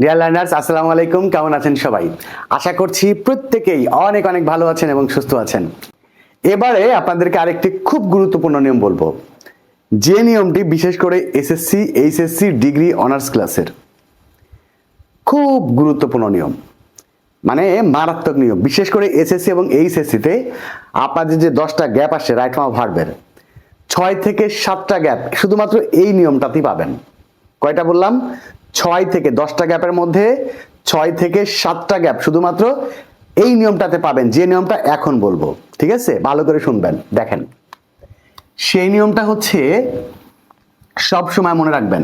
Dear learners আসসালামু আলাইকুম। কেমন আছেন সবাই? আশা করছি প্রত্যেকেই অনেক অনেক ভালো আছেন এবং সুস্থ আছেন। এবারে আপনাদেরকে আরেকটি খুব গুরুত্বপূর্ণ নিয়ম বলব। যে নিয়মটি বিশেষ করে এসএসসি এইচএসসি ডিগ্রি অনার্স ক্লাসের। খুব গুরুত্বপূর্ণ নিয়ম। মানে মারাত্মক নিয়ম। বিশেষ করে এসএসসি এবং এইচএসসিতে আপনাদের যে দশটা গ্যাপ আসছে রাইট ফর্ম ভার্বের ছয় থেকে সাতটা গ্যাপ শুধুমাত্র এই নিয়মটাতেই পাবেন। কয়টা বললাম? ছয় থেকে দশটা গ্যাপের মধ্যে ছয় থেকে সাতটা গ্যাপ শুধুমাত্র এই নিয়মটাতে পাবেন, যে নিয়মটা এখন বলব, ঠিক আছে? ভালো করে শুনবেন, দেখেন। সেই নিয়মটা হচ্ছে সব সময় মনে রাখবেন,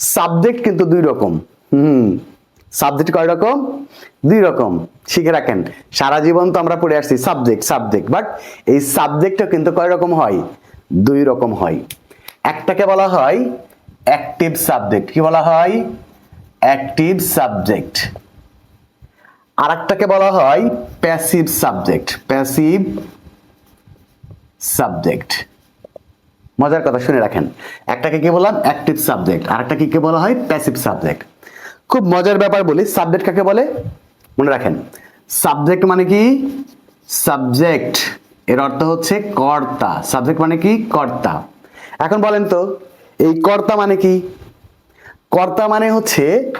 সাবজেক্ট কিন্তু দুই রকম, হুম, সাবজেক্ট কয় রকম? দুই রকম, শিখে রাখেন। সারা জীবন তো আমরা পড়ে আসছি, সাবজেক্ট সাবজেক্ট, বাট এই সাবজেক্টও কিন্তু কয় রকম হয়? দুই রকম হয়। একটাকে বলা হয় অ্যাক্টিভ সাবজেক্ট কি বলা হয়? অ্যাক্টিভ সাবজেক্ট আর একটাকে বলা হয় প্যাসিভ সাবজেক্ট প্যাসিভ সাবজেক্ট মজার কথা, শুনে রাখেন। একটাকে কি বললাম? অ্যাক্টিভ সাবজেক্ট আর একটা কি বলা হয়? প্যাসিভ সাবজেক্ট খুব মজার ব্যাপার বলি সাবজেক্ট কাকে বলে? মনে রাখেন। সাবজেক্ট মানে কি? সাবজেক্ট এর অর্থ হচ্ছে কর্তা। সাবজেক্ট মানে কি? কর্তা। এখন বলেন তো এই কর্তা মানে কি? কর্তা মানে হচ্ছে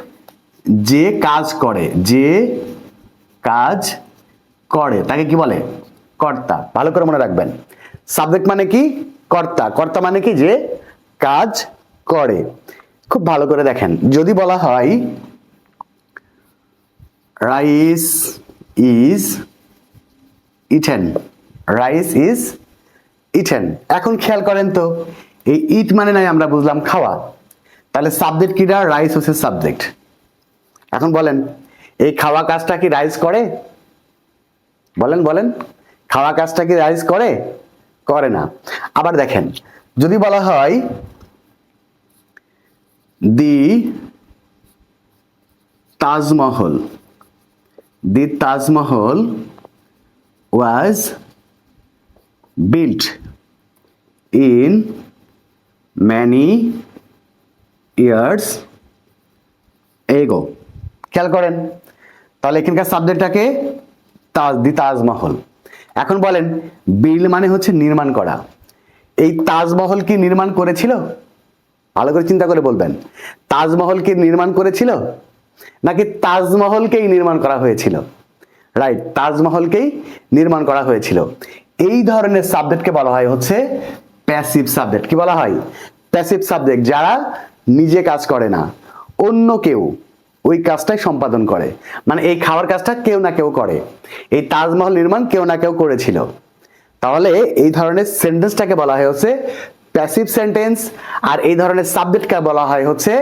যে কাজ করে, যে কাজ করে। তাকে কি বলে? কর্তা। ভালো করে মনে রাখবেন। সাবজেক্ট মানে কি? কর্তা। কর্তা মানে কি? যে কাজ করে। খুব ভালো করে দেখেন। যদি বলা হয় rice is eaten rice is eaten এখন খেয়াল করেন তো এই ইট মানে নাই আমরা বুঝলাম খাওয়া। তাহলে সাবজেক্ট কিটা? রাইস হচ্ছে সাবজেক্ট এখন বলেন, এই খাওয়া কাজটা কি রাইস করে? বলেন বলেন, খাওয়া কাজটা কি রাইস করে? করে না। আবার দেখেন, যদি বলা হয়, the Taj Mahal the Taj Mahal was built in many years ago. খেয়াল করেন। তাহলে এখানকার সাবজেক্টটাকে তাজ, দি তাজমহল। এখন বলেন, বিল মানে হচ্ছে নির্মাণ করা। এই তাজমহল কি নির্মাণ করেছিল? ভালো করে চিন্তা করে বলবেন। তাজমহল কি নির্মাণ করেছিল? নাকি তাজমহলকেই নির্মাণ করা হয়েছিল? রাইট তাজমহলকেই নির্মাণ করা হয়েছিল। এই ধরনের সাবজেক্টকে বলা হয় হচ্ছে প্যাসিভ সাবজেক্ট কি বলা হয়? প্যাসিভ সাবজেক্ট যারা নিজে কাজ করে না, অন্য কেউ ওই কাজটাই সম্পাদন করে। মানে এই খাওয়ার কাজটা কেউ না কেউ করে। এই তাজমহল নির্মাণ কেউ না কেউ করেছিল। তাহলে এই ধরনের সেন্টেন্সটাকে বলা হয় হচ্ছে প্যাসিভ সেন্টেন্স আর এই ধরনের সাবজেক্টকে বলা হয় হচ্ছে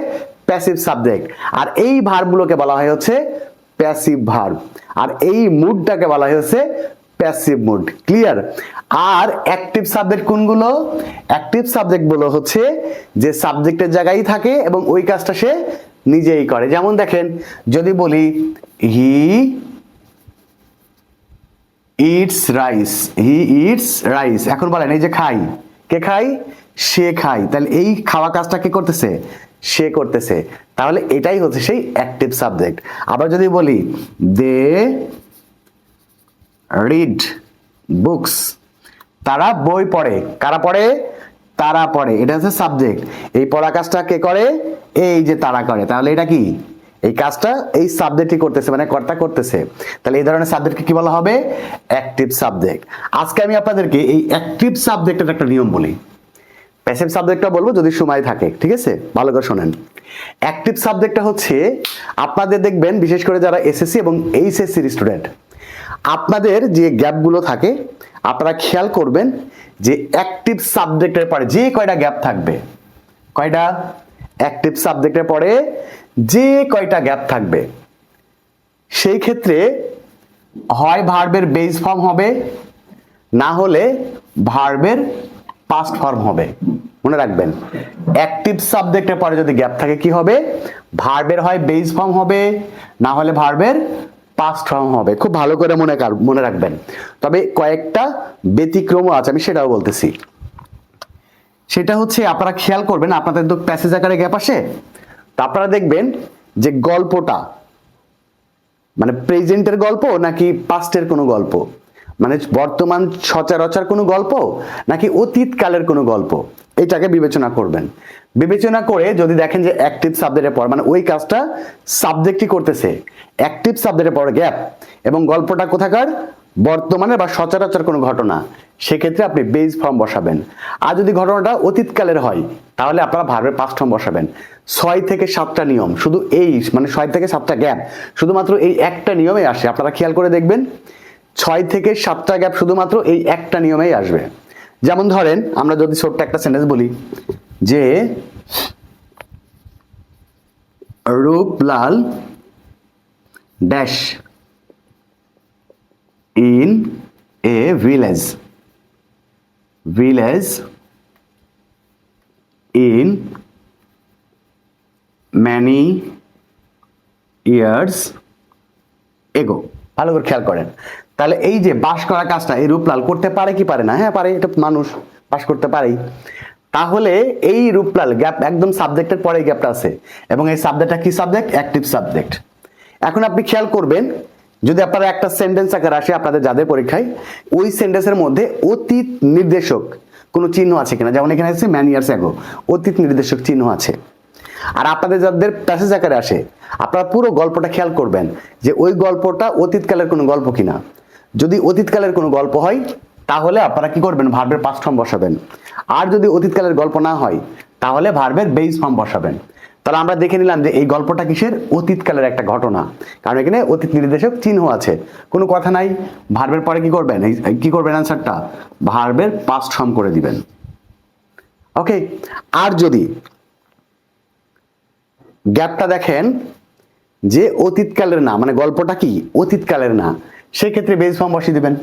প্যাসিভ সাবজেক্ট আর এই ভার্বগুলোকে বলা হয় হচ্ছে প্যাসিভ ভার্ব আর এই মুডটাকে বলা হয় হচ্ছে প্যাসিভ মুড ক্লিয়ার আর অ্যাক্টিভ সাবজেক্ট কোনগুলো? অ্যাক্টিভ সাবজেক্টগুলো হচ্ছে যে সাবজেক্টের জায়গায় থাকে এবং ওই কাজটা সে নিজেই করে। যেমন দেখেন, যদি বলি he eats rice he eats rice এখন বলেন, এই যে খাই, কে খাই? সে খাই। তাহলে এই খাওয়া কাজটা কে করতেছে? সে করতেছে। তাহলে এটাই হচ্ছে সেই অ্যাক্টিভ সাবজেক্ট আবার যদি বলি, দে রিড বুকস তারা বই পড়ে। কারা পড়ে? তারা পড়ে। এটা হচ্ছে সাবজেক্ট এই পড়া কাজটা কে করে? এই যে তারা করে। তাহলে এটা কি? এই কাজটা এই সাবজেক্টই করতেছে মানে কর্তা করতেছে। তাহলে এই ধরনের সাবজেক্টকে কি বলা হবে? অ্যাক্টিভ সাবজেক্ট আজকে আমি আপনাদেরকে এই অ্যাক্টিভ সাবজেক্টের একটা নিয়ম বলি। প্যাসিভ সাবজেক্টটা বলব যদি সময় থাকে, ঠিক আছে? ভালো করে শোনেন। অ্যাক্টিভ সাবজেক্টটা হচ্ছে, আপনাদের দেখবেন, বিশেষ করে যারা এসএসসি এবং এইচএসসির স্টুডেন্ট আপনাদের যে গ্যাপগুলো থাকে, আপনারা খেয়াল করবেন যে অ্যাক্টিভ সাবজেক্টের পরে যে কয়টা গ্যাপ থাকবে, কয়টা? অ্যাক্টিভ সাবজেক্টের পরে যে কয়টা গ্যাপ থাকবে, সেই ক্ষেত্রে হয় ভার্বের বেস ফর্ম হবে, না হলে ভার্বের পাস্ট ফর্ম হবে। মনে রাখবেন অ্যাক্টিভ সাবজেক্টের পরে যদি গ্যাপ থাকে কি হবে? ভার্বের হয় বেস ফর্ম হবে, না হলে ভার্বের পাস্ট ফর্ম হবে। খুব ভালো করে মনে মনে রাখবেন। তবে কয়েকটা ব্যতিক্রমও আছে, আমি সেটাও বলতেছি। সেটা হচ্ছে আপনারা খেয়াল করবেন, আপনাদের তো প্যাসেজ আকারে গ্যাপ আসে। তো আপনারা দেখবেন যে গল্পটা মানে প্রেজেন্টের গল্প নাকি পাস্টের কোনো গল্প? মানে বর্তমান সচরাচর কোনো গল্প নাকি অতীতকালের কোনো গল্প? এটাকে বিবেচনা করবেন। বিবেচনা করে যদি দেখেন যে অ্যাক্টিভ সাবজেক্টের পর মানে ওই কাজটা সাবজেক্টই করতেছে অ্যাক্টিভ সাবজেক্টের পর গ্যাপ এবং গল্পটা কোথাকার? বর্তমানে বা সচরাচর কোনো ঘটনা, সেক্ষেত্রে আপনি বেজ ফর্ম বসাবেন। আর যদি ঘটনাটা অতীতকালের হয়, তাহলে আপনারা ভার্বের পাঁচ ফর্ম বসাবেন। ছয় থেকে সাতটা নিয়ম, শুধু এই মানে ছয় থেকে সাতটা গ্যাপ শুধুমাত্র এই একটা নিয়মে আসে। আপনারা খেয়াল করে দেখবেন, ছয় থেকে সাতটা গ্যাপ শুধুমাত্র এই একটা নিয়মেই আসবে। যেমন ধরেন, আমরা যদি ছোট্ট একটা সেন্টেন্স বলি, যে Ruplal dash in a village village in many years ago ভালো করে খেয়াল করেন। তাহলে এই যে বাস করা কাজটা এই রূপলাল করতে পারে কি পারে না? হ্যাঁ পারে, এটা মানুষ বাস করতে পারেই। তাহলে এই রূপলাল গ্যাপ একদম সাবজেক্টের পরে গ্যাপটা আছে। এবং এই সাবজেক্টটা কি সাবজেক্ট অ্যাক্টিভ সাবজেক্ট এখন আপনি খেয়াল করবেন, যদি আপনারা একটা সেন্টেন্স আকার আসে আপনাদের যাদের পরীক্ষায়, ওই সেন্টেন্সের মধ্যে অতীত নির্দেশক কোনো চিহ্ন আছে কিনা? যেমন এখানে আছে ম্যান ইয়ার্স অ্যাগো অতীত নির্দেশক চিহ্ন আছে। আর আপনাদের যাদের প্যাসেজ আকারে আসে, আপনারা পুরো গল্পটা খেয়াল করবেন যে ওই গল্পটা অতীতকালের কোনো গল্প কিনা। যদি অতীতকালের কোনো গল্প হয়, তাহলে আপনারা কি করবেন? ভার্বের পাস্ট ফর্ম বসাবেন। আর যদি অতীতকালের গল্প না হয়, তাহলে ভার্বের বেস ফর্ম বসাবেন। তাহলে আমরা দেখে নিলাম যে এই গল্পটা কিসের? অতীতকালের একটা ঘটনা। কারণ এখানে অতীত নির্দেশক চিহ্ন আছে। কোনো কথা নাই। ভার্বের পরে কি করবেন? কি করবেন অ্যান্সারটা ভার্বের পাস্ট ফর্ম করে দিবেন। ওকে? আর যদি গ্যাপটা দেখেন যে অতীতকালের না মানে গল্পটা কি? অতীতকালের না। সেক্ষেত্রে বেস ফর্ম বসিয়ে দেবেন।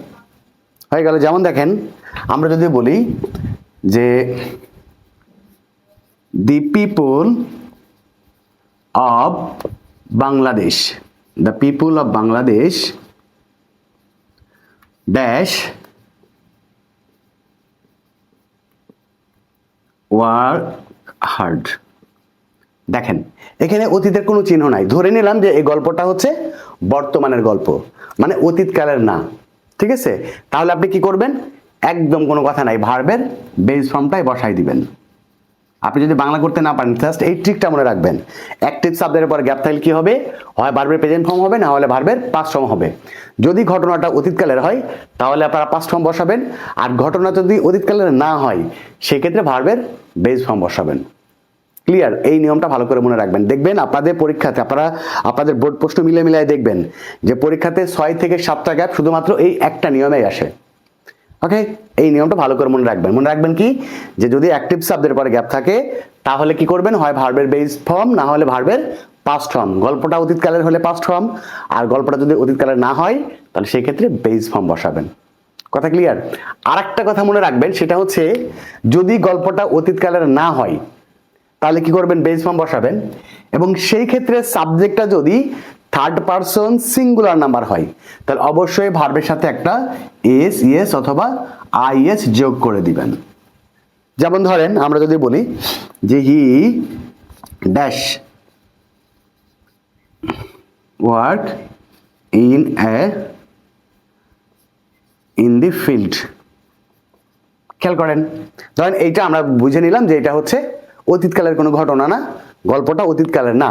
হয়ে গেল, যেমন দেখেন, আমরা যদি বলি যে the people of Bangladesh the people of Bangladesh dash were hard দেখেন, এখানে অতীতের কোনো চিহ্ন নাই। ধরে নিলাম যে এই গল্পটা হচ্ছে বর্তমানের গল্প। মানে অতীতকালের না। ঠিক আছে? তাহলে আপনি কি করবেন? একদম কোনো কথা নাই, ভার্বের বেস ফর্মটাই বসাই দিবেন। আপনি যদি বাংলা করতে না পারেন জাস্ট এই ট্রিকটা মনে রাখবেন। অ্যাক্টিভ সাবজেক্টের পর গ্যাপ থাকলে কি হবে? হয় ভার্বের প্রেজেন্ট ফর্ম হবে, না হলে ভার্বের পাস্ট ফর্ম হবে। যদি ঘটনাটা অতীতকালের হয়, তাহলে আপনারা পাস্ট ফর্ম বসাবেন। আর ঘটনা যদি অতীতকালের না হয়, সেক্ষেত্রে ভার্বের বেস ফর্ম বসাবেন। ক্লিয়ার এই নিয়মটা ভালো করে মনে রাখবেন। দেখবেন আপনাদের পরীক্ষাতে আপনারা, আপনাদের বোর্ড প্রশ্ন মিলে মিলিয়ে দেখবেন যে পরীক্ষাতে ছয় থেকে সাতটা গ্যাপ শুধুমাত্র এই একটা নিয়মেই আসে। ওকে এই নিয়মটা ভালো করে মনে রাখবেন। মনে রাখবেন কি? যে যদি অ্যাক্টিভ সাবজেক্টের পরে গ্যাপ থাকে, তাহলে কি করবেন? হয় ভার্বের বেস ফর্ম না হলে ভার্বের পাস্ট ফর্ম গল্পটা অতীতকালের হলে পাস্ট ফর্ম আর গল্পটা যদি অতীতকালের না হয়, তাহলে সেই ক্ষেত্রে বেস ফর্ম বসাবেন। কথা ক্লিয়ার আর একটা কথা মনে রাখবেন, সেটা হচ্ছে যদি গল্পটা অতীতকালের না হয় তাহলে কি করবেন? বেস ফর্ম বসাবেন। এবং সেই ক্ষেত্রে সাবজেক্টটা যদি থার্ড পারসন সিঙ্গুলার নাম্বার হয়, তাহলে অবশ্যই ভার্বের সাথে একটা এস ইএস অথবা আইএস যোগ করে দিবেন। যেমন ধরেন, আমরা যদি বলি যে he dash work in a in the field খেয়াল করেন। ধরেন এইটা আমরা বুঝে নিলাম যে এটা হচ্ছে অতীতকালের কোনো ঘটনা না, গল্পটা অতীতকালের না।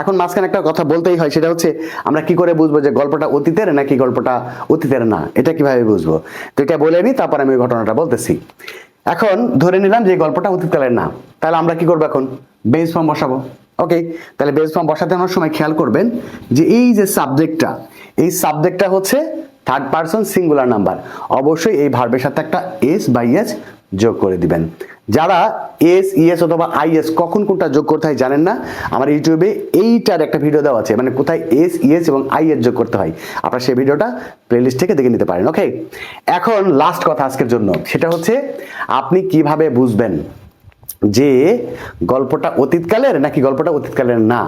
এখন মাঝখানে একটা কথা বলতেই হয়, সেটা হচ্ছে আমরা কি করে বুঝব যে গল্পটা অতীতের নাকি গল্পটা অতীতের না? এটা কীভাবে বুঝব? তো এটা বলে নিই তারপর আমি ঘটনাটা বলতেছি। এখন ধরে নিলাম যে গল্পটা অতীতকালের না, তাহলে আমরা কি করব এখন? বেস ফর্ম বসাবো। ওকে তাহলে বেস ফর্ম বসাতে আমার সময় খেয়াল করবেন যে এই যে সাবজেক্টটা এই সাবজেক্টটা হচ্ছে থার্ড পারসন সিঙ্গুলার নাম্বার অবশ্যই এই ভার্বের সাথে একটা এস বাই ইএস যোগ করে দিবেন। যারা এস, ইএস অথবা আইএস কখন কোনটা যোগ করতে হয় জানেন না? আমার ইউটিউবে এইটার একটা ভিডিও দেওয়া আছে মানে কোথায় এস, ইএস এবং আইএস যোগ করতে হয়। আপনারা সেই ভিডিওটা প্লেলিস্ট থেকে দেখে নিতে পারেন ওকে এখন লাস্ট কথা আজকের জন্য, সেটা হচ্ছে আপনি কীভাবে বুঝবেন যে গল্পটা অতীতকালের নাকি গল্পটা অতীতকালের না?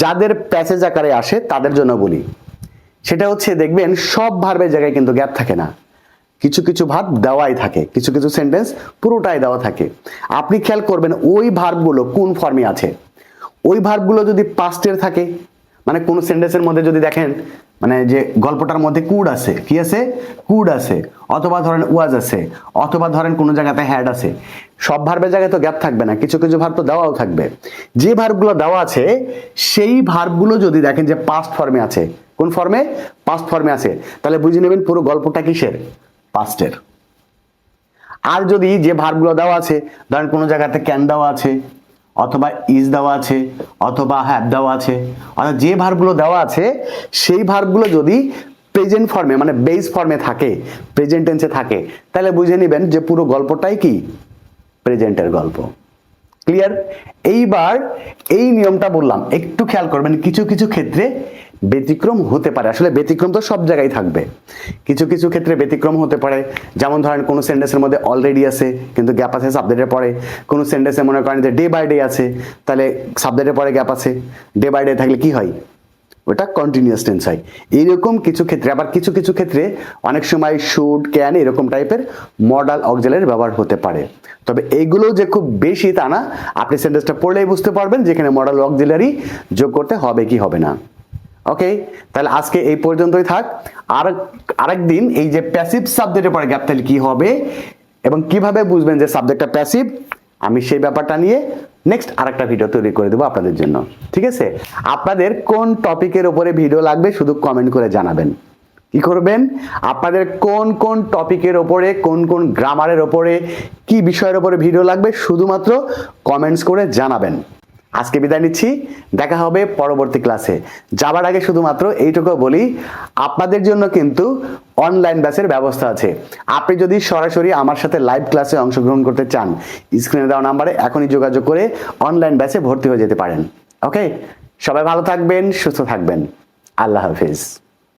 যাদের প্যাসেজ আকারে আসে তাদের জন্য বলি। সেটা হচ্ছে দেখবেন সব ভার্বের জায়গায় কিন্তু গ্যাপ থাকে না। কিছু কিছু ভাব দেওয়াই থাকে, কিছু কিছু সেন্টেন্স পুরোটাই দেওয়া থাকে। আপনি খেয়াল করবেন ওই ভার্বগুলো কোন ফর্মে আছে? ওই ভার্বগুলো যদি পাস্টের থাকে মানে কোনো সেন্টেন্সের মধ্যে যদি দেখেন মানে যে গল্পটার মধ্যে কুড আছে, কি আছে? কুড আছে, অথবা ধরেন ওয়াজ আছে, অথবা ধরেন কোনো জায়গাতে হ্যাড আছে। সব ভার্বের জায়গায় তো গ্যাপ থাকবে না, কিছু কিছু ভার্ব তো দেওয়াও থাকবে। যে ভার্বগুলো দেওয়া আছে, সেই ভার্বগুলো যদি দেখেন যে পাস্ট ফর্মে আছে, কোন ফর্মে পাস্ট ফর্মে আছে। তাহলে বুঝে নেবেন পুরো গল্পটা কিসের? পাস্টের আর যদি যে ভার্বগুলো দেওয়া আছে, ধরেন কোনো জায়গাতে ক্যান দেওয়া আছে, অথবা ইজ দেওয়া আছে, অথবা হ্যাপ দেওয়া আছে, অর্থাৎ যে ভার্বগুলো দেওয়া আছে, সেই ভার্বগুলো যদি প্রেজেন্ট ফর্মে মানে বেস ফর্মে থাকে প্রেজেন্ট টেন্সে থাকে, তাহলে বুঝে নেবেন যে পুরো গল্পটাই কি? প্রেজেন্টের গল্প। ক্লিয়ার এইবার এই নিয়মটা বললাম। একটু খেয়াল করবেন, কিছু কিছু ক্ষেত্রে ব্যতিক্রম হতে পারে। আসলে ব্যতিক্রম তো সব জায়গায় থাকবে। কিছু কিছু ক্ষেত্রে ব্যতিক্রম হতে পারে। যেমন ধরেন, কোনো সেন্টেন্সের মধ্যে অলরেডি আছে, কিন্তু গ্যাপ আছে সাবজেক্টের পরে। কোনো সেন্টেন্সে মনে করেন যে ডে বাই ডে আছে, তাহলে সাবজেক্টের পরে গ্যাপ আছে। ডে বাই ডে থাকলে কি হয়? ওটা কন্টিনিউয়াস টেন্স হয়। এইরকম কিছু ক্ষেত্রে, আবার কিছু কিছু ক্ষেত্রে অনেক সময় শুড ক্যান এরকম টাইপের মডাল অক্সিলারি ব্যবহার হতে পারে। তবে এইগুলো যে খুব বেশি তা না, আপনি সেন্টেন্সটা পড়লেই বুঝতে পারবেন যেখানে মডাল অক্সিলারি যোগ করতে হবে কি হবে না। ওকে তাহলে আজকে এই পর্যন্তই থাক। আর আরেকদিন এই যে প্যাসিভ সাবজেক্টের পরে গ্যাপ তাহলে কি হবে এবং কীভাবে বুঝবেন যে সাবজেক্টটা প্যাসিভ আমি সেই ব্যাপারটা নিয়ে নেক্সট আরেকটা ভিডিও তৈরি করে দেবো আপনাদের জন্য। ঠিক আছে? আপনাদের কোন টপিকের ওপরে ভিডিও লাগবে শুধু কমেন্ট করে জানাবেন। কি করবেন? আপনাদের কোন কোন টপিকের ওপরে কোন কোন গ্রামারের ওপরে কি বিষয়ের ওপরে ভিডিও লাগবে শুধুমাত্র কমেন্টস করে জানাবেন। আজকে বিদায় নিচ্ছি। দেখা হবে পরবর্তী ক্লাসে। যাবার আগে শুধুমাত্র এইটুকু বলি, আপনাদের জন্য কিন্তু অনলাইন ব্যাচের ব্যবস্থা আছে। আপনি যদি সরাসরি আমার সাথে লাইভ ক্লাসে অংশগ্রহণ করতে চান স্ক্রিনে দেওয়া নাম্বারে এখনই যোগাযোগ করে অনলাইন ব্যাসে ভর্তি হয়ে যেতে পারেন। ওকে সবাই ভালো থাকবেন, সুস্থ থাকবেন। আল্লাহ হাফিজ।